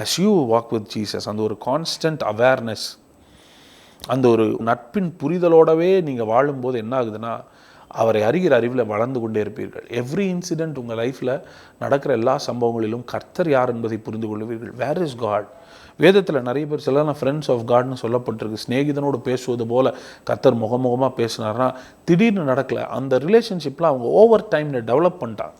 As you walk with Jesus அந்த ஒரு constant awareness அந்த ஒரு நட்பின் புரிதலோடவே நீங்கள் வாழும்போது என்ன ஆகுதுன்னா அவரை அறிகிற அறிவில் வளர்ந்து கொண்டே இருப்பீர்கள். எவ்ரி இன்சிடெண்ட் உங்கள் லைஃப்பில் நடக்கிற எல்லா சம்பவங்களிலும் கர்த்தர் யார் என்பதை புரிந்து கொள்வீர்கள். வேர் இஸ் காட் வேதத்தில் நிறைய பேர் சில ஃப்ரெண்ட்ஸ் ஆஃப் காட்னு சொல்லப்பட்டிருக்கு. ஸ்நேகிதனோடு பேசுவது போல் கர்த்தர் முகமுகமாக பேசினார்னா திடீர்னு நடக்கலை. அந்த ரிலேஷன்ஷிப்பில் அவங்க ஓவர் டைமில் டெவலப் பண்ணிட்டாங்க.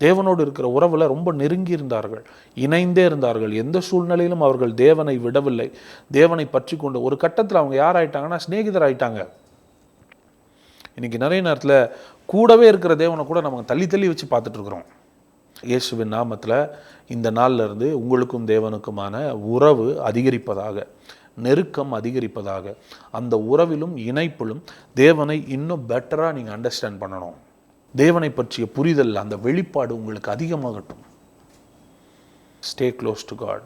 தேவனோடு இருக்கிற உறவில் ரொம்ப நெருங்கி இருந்தார்கள் இணைந்தே இருந்தார்கள். எந்த சூழ்நிலையிலும் அவர்கள் தேவனை விடவில்லை. தேவனை பற்றி கொண்டு ஒரு கட்டத்தில் அவங்க யார் ஆயிட்டாங்கன்னா சிநேகிதர் ஆயிட்டாங்க. இன்னைக்கு நிறைய நேரத்தில் கூடவே இருக்கிற தேவனை கூட நம்ம தள்ளி தள்ளி வச்சு பார்த்துட்ருக்குறோம் இயேசுவின் நாமத்தில் இந்த நாள்ல இருந்து உங்களுக்கும் தேவனுக்குமான உறவு அதிகரிப்பதாக நெருக்கம் அதிகரிப்பதாக அந்த உறவிலும் இணைப்பிலும் தேவனை இன்னும் பெட்டராக நீங்கள் அண்டர்ஸ்டாண்ட் பண்ணணும். தேவனை பற்றிய புரிதல் அந்த வெளிப்பாடு உங்களுக்கு அதிகமாகட்டும். ஸ்டே க்ளோஸ் டு காட்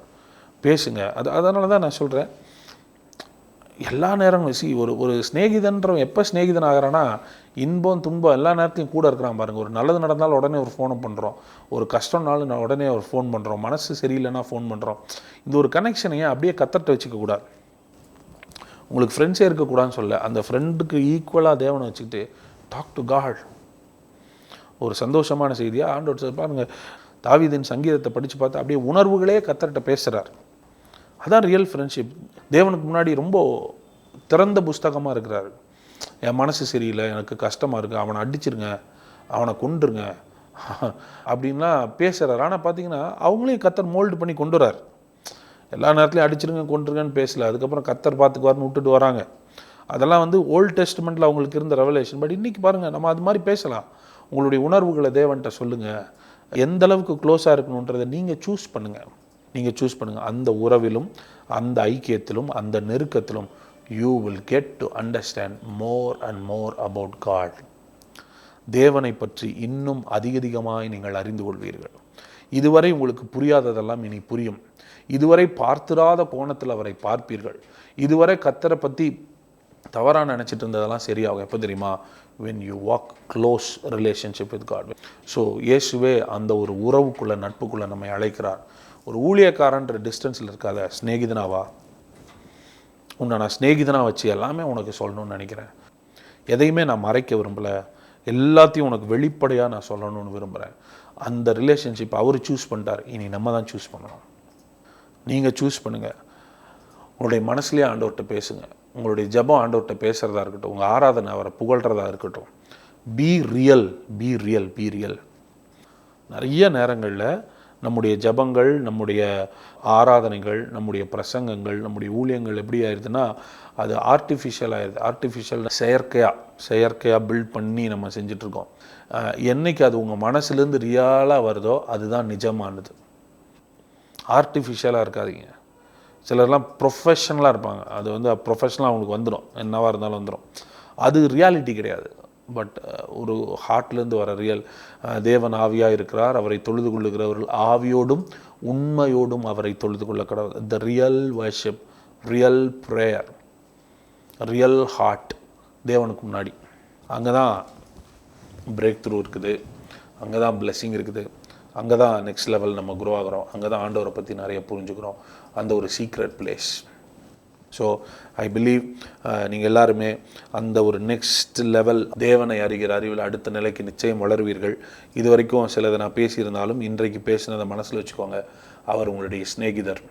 பேசுங்க. அது அதனால தான் நான் சொல்கிறேன் எல்லா நேரமும் சி ஒரு ஒரு ஸ்நேகிதன்றவன் எப்போ ஸ்நேகிதன் ஆகிறான்னா இன்பம் துன்பம் எல்லா நேரத்தையும் கூட இருக்கிறான் பாருங்கள் ஒரு நல்லது நடந்தாலும் உடனே ஒரு ஃபோனை பண்ணுறோம் ஒரு கஷ்டம்னாலும் நான் உடனே ஒரு ஃபோன் பண்ணுறோம் மனசு சரியில்லைன்னா ஃபோன் பண்ணுறோம் இந்த ஒரு கனெக்ஷனையே அப்படியே கத்தட்ட வச்சுக்கக்கூடாது உங்களுக்கு ஃப்ரெண்ட்ஸே இருக்கக்கூடாதுன்னு சொல்ல அந்த ஃப்ரெண்டுக்கு ஈக்குவலாக தேவனை வச்சுக்கிட்டு டாக் டு காட் ஒரு சந்தோஷமான செய்தியாக ஆண்டோர் சார் பாருங்க தாவீதின் சங்கீதத்தை படித்து பார்த்து அப்படியே உணர்வுகளே கத்தர்கிட்ட பேசுகிறார் அதான் ரியல் ஃப்ரெண்ட்ஷிப் தேவனுக்கு முன்னாடி ரொம்ப திறந்த புஸ்தகமாக இருக்கிறார். என் மனசு சரியில்லை எனக்கு கஷ்டமாக இருக்குது அவனை அடிச்சிருங்க அவனை கொண்டுருங்க அப்படின்லாம் பேசுகிறார் ஆனால் பார்த்தீங்கன்னா அவங்களையும் கத்தர் மோல்டு பண்ணி கொண்டு வரார் எல்லா நேரத்துலையும் அடிச்சிருங்க கொண்டுருங்கன்னு பேசல. அதுக்கப்புறம் கத்தர் பார்த்துக்குவார்னு விட்டுட்டு வராங்க. அதெல்லாம் வந்து ஓல்ட் டெஸ்ட்மெண்ட்டில் அவங்களுக்கு இருந்த ரெவலேஷன் பட் இன்றைக்கி பாருங்கள் நம்ம அது மாதிரி பேசலாம். உங்களுடைய உணர்வுகளை தேவன்கிட்ட சொல்லுங்கள் எந்த அளவுக்கு க்ளோஸாக இருக்கணுன்றதை நீங்கள் சூஸ் பண்ணுங்கள் நீங்கள் சூஸ் பண்ணுங்கள் அந்த உறவிலும் அந்த ஐக்கியத்திலும் அந்த நெருக்கத்திலும் you will get to understand more and more about God தேவனை பற்றி இன்னும் அதிக நீங்கள் அறிந்து கொள்வீர்கள். இதுவரை உங்களுக்கு புரியாததெல்லாம் இனி புரியும். இதுவரை பார்த்திராத கோணத்தில் அவரை பார்ப்பீர்கள். இதுவரை கத்தரை பற்றி தவறாக நினச்சிட்டு இருந்ததெல்லாம் சரியாகும். எப்போ தெரியுமா? When you walk close relationship with God so இயேசுவே அந்த ஒரு உறவுக்குள்ளே நட்புக்குள்ளே நம்மை அழைக்கிறார். ஒரு ஊழியக்காரன்ற டிஸ்டன்ஸில் இருக்காத ஸ்நேகிதனாவா உன்னை நான் ஸ்நேகிதனாக வச்சு எல்லாமே உனக்கு சொல்லணும்னு நினைக்கிறேன். எதையுமே நான் மறைக்க விரும்பலை. எல்லாத்தையும் உனக்கு வெளிப்படையாக நான் சொல்லணும்னு விரும்புகிறேன் அந்த ரிலேஷன்ஷிப் அவர் சூஸ் பண்ணிட்டார். இனி நம்ம தான் சூஸ் பண்ணணும். நீங்கள் சூஸ் பண்ணுங்கள் உங்களுடைய மனசுலேயே ஆண்டவர்கிட்ட பேசுங்கள் உங்களுடைய ஜெபம் ஆண்டவர்கிட்ட பேசுகிறதா இருக்கட்டும் உங்கள் ஆராதனை அவரை புகழ்கிறதா இருக்கட்டும் be real be real be real நிறைய நேரங்களில் நம்முடைய ஜபங்கள் நம்முடைய ஆராதனைகள் நம்முடைய பிரசங்கங்கள் நம்முடைய ஊழியங்கள் எப்படி ஆயிடுதுன்னா அது ஆர்டிஃபிஷியல் ஆயிடுது ஆர்டிஃபிஷியல் செயற்கையாக செயற்கையாக பில்ட் பண்ணி நம்ம செஞ்சிட்ருக்கோம். என்னைக்கு அது உங்கள் மனசுலேருந்து ரியலாக வருதோ அதுதான் நிஜமானது. ஆர்டிஃபிஷியலாக இருக்காதீங்க. சிலர்லாம் ப்ரொஃபஷனலாக இருப்பாங்க. அது வந்து ப்ரொஃபஷனலாக அவங்களுக்கு வந்துடும் என்னவாக இருந்தாலும் வந்துடும் அது ரியாலிட்டி கிடையாது. பட் ஒரு ஹார்ட்லேருந்து வர ரியல் தேவன் ஆவியாக இருக்கிறார். அவரை தொழுது கொள்ளுகிறவர்கள் ஆவியோடும் உண்மையோடும் அவரை தொழுது கொள்ள கடவுள். The real worship real prayer real heart தேவனுக்கு முன்னாடி. அங்கே தான் பிரேக் த்ரூ இருக்குது. அங்கே தான் பிளெஸ்ஸிங் இருக்குது. அங்கே தான் நெக்ஸ்ட் லெவல் நம்ம குரோ ஆகிறோம். அங்கே தான் ஆண்டவரை பற்றி நிறைய புரிஞ்சுக்கிறோம். அந்த ஒரு secret place so I believe நீங்கள் எல்லாருமே அந்த ஒரு நெக்ஸ்ட் லெவல் தேவனை அறிகிற அறிவில் அடுத்த நிலைக்கு நிச்சயம் வளருவீர்கள். இது வரைக்கும் சிலதை நான் பேசியிருந்தாலும் இன்றைக்கு பேசினதை மனசில் வச்சுக்கோங்க. அவர் உங்களுடைய சிநேகிதர்.